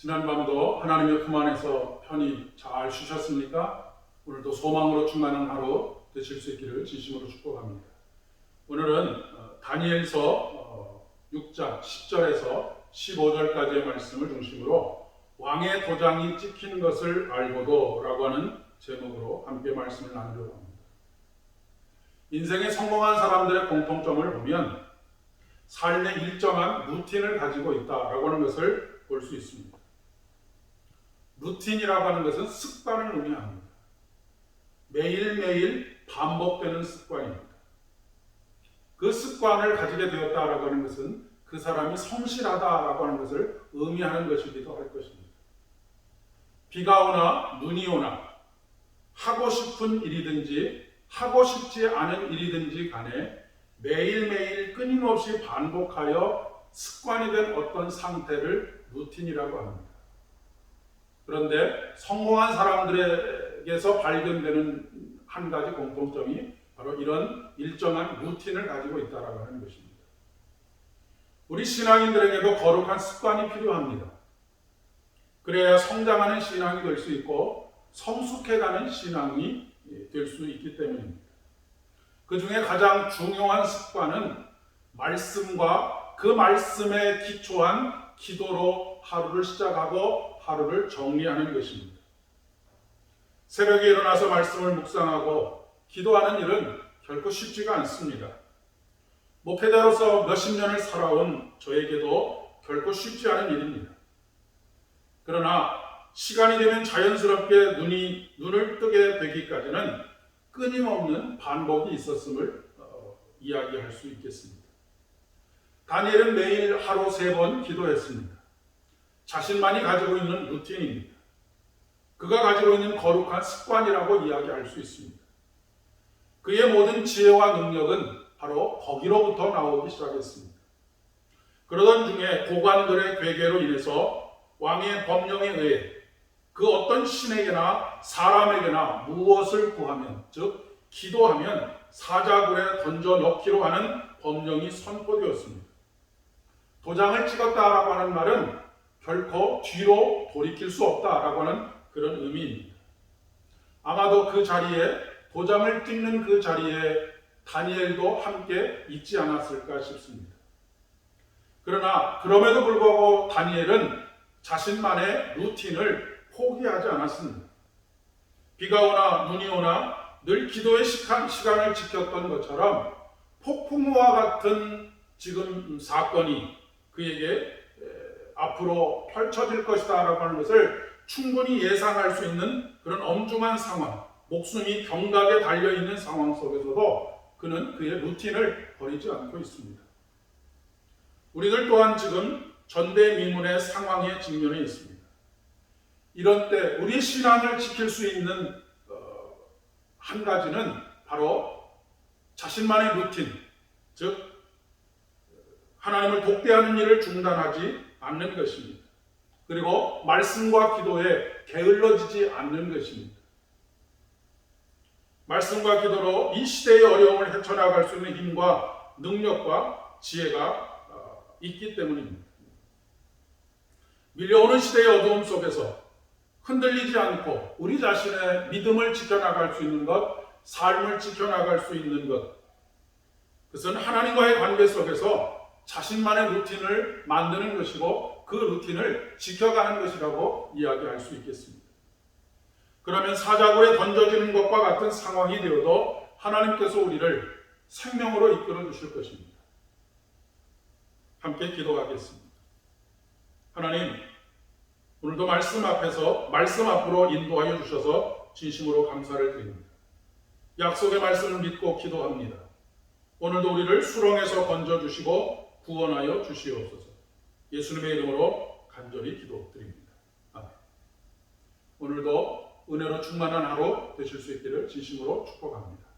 지난밤도 하나님의 품 안에서 편히 잘 쉬셨습니까? 오늘도 소망으로 충만한 하루 되실 수 있기를 진심으로 축복합니다. 오늘은 어, 다니엘서 어, 6장 10절에서 15절까지의 말씀을 중심으로 왕의 도장이 찍힌 것을 알고도 라고 하는 제목으로 함께 말씀을 나누려고 합니다. 인생에 성공한 사람들의 공통점을 보면 삶의 일정한 루틴을 가지고 있다라고 하는 것을 볼 수 있습니다. 루틴이라고 하는 것은 습관을 의미합니다. 매일매일 반복되는 습관입니다. 그 습관을 가지게 되었다라고 하는 것은 그 사람이 성실하다라고 하는 것을 의미하는 것이기도 할 것입니다. 비가 오나 눈이 오나 하고 싶은 일이든지 하고 싶지 않은 일이든지 간에 매일매일 끊임없이 반복하여 습관이 된 어떤 상태를 루틴이라고 합니다. 그런데 성공한 사람들에게서 발견되는 한 가지 공통점이 바로 이런 일정한 루틴을 가지고 있다라고 하는 것입니다. 우리 신앙인들에게도 거룩한 습관이 필요합니다. 그래야 성장하는 신앙이 될 수 있고 성숙해가는 신앙이 될 수 있기 때문입니다. 그 중에 가장 중요한 습관은 말씀과 그 말씀에 기초한 기도로 하루를 시작하고 하루를 정리하는 것입니다. 새벽에 일어나서 말씀을 묵상하고 기도하는 일은 결코 쉽지가 않습니다. 목회자로서 몇십 년을 살아온 저에게도 결코 쉽지 않은 일입니다. 그러나 시간이 되면 자연스럽게 눈이 눈을 뜨게 되기까지는 끊임없는 반복이 있었음을 어, 이야기할 수 있겠습니다. 다니엘은 매일 하루 세 번 기도했습니다. 자신만이 가지고 있는 루틴입니다. 그가 가지고 있는 거룩한 습관이라고 이야기할 수 있습니다. 그의 모든 지혜와 능력은 바로 거기로부터 나오기 시작했습니다. 그러던 중에 고관들의 괴계로 인해서 왕의 법령에 의해 그 어떤 신에게나 사람에게나 무엇을 구하면 즉 기도하면 사자굴에 던져 넣기로 하는 법령이 선포되었습니다. 도장을 찍었다라고 하는 말은 결코 뒤로 돌이킬 수 없다라고 하는 그런 의미입니다. 아마도 그 자리에 도장을 찍는 그 자리에 다니엘도 함께 있지 않았을까 싶습니다. 그러나 그럼에도 불구하고 다니엘은 자신만의 루틴을 포기하지 않았습니다. 비가 오나 눈이 오나 늘 기도의 시간을 지켰던 것처럼 폭풍우와 같은 지금 사건이 그에게 앞으로 펼쳐질 것이다라고 하는 것을 충분히 예상할 수 있는 그런 엄중한 상황, 목숨이 경각에 달려 있는 상황 속에서도 그는 그의 루틴을 버리지 않고 있습니다. 우리들 또한 지금 전대미문의 상황에 직면해 있습니다. 이런 때 우리 신앙을 지킬 수 있는 어, 한 가지는 바로 자신만의 루틴, 즉 하나님을 독대하는 일을 중단하지 않는 것입니다. 그리고 말씀과 기도에 게을러지지 않는 것입니다. 말씀과 기도로 이 시대의 어려움을 헤쳐나갈 수 있는 힘과 능력과 지혜가 어, 있기 때문입니다. 밀려오는 시대의 어두움 속에서 흔들리지 않고 우리 자신의 믿음을 지켜나갈 수 있는 것, 삶을 지켜나갈 수 있는 것, 그것은 하나님과의 관계 속에서 자신만의 루틴을 만드는 것이고 그 루틴을 지켜가는 것이라고 이야기할 수 있겠습니다. 그러면 사자굴에 던져지는 것과 같은 상황이 되어도 하나님께서 우리를 생명으로 이끌어 주실 것입니다. 함께 기도하겠습니다. 하나님, 오늘도 말씀 앞에서 말씀 앞으로 인도하여 주셔서 진심으로 감사를 드립니다. 약속의 말씀을 믿고 기도합니다. 오늘도 우리를 수렁에서 건져 주시고 구원하여 주시옵소서. 예수님의 이름으로 간절히 기도드립니다. 아멘. 오늘도 은혜로 충만한 하루 되실 수 있기를 진심으로 축복합니다.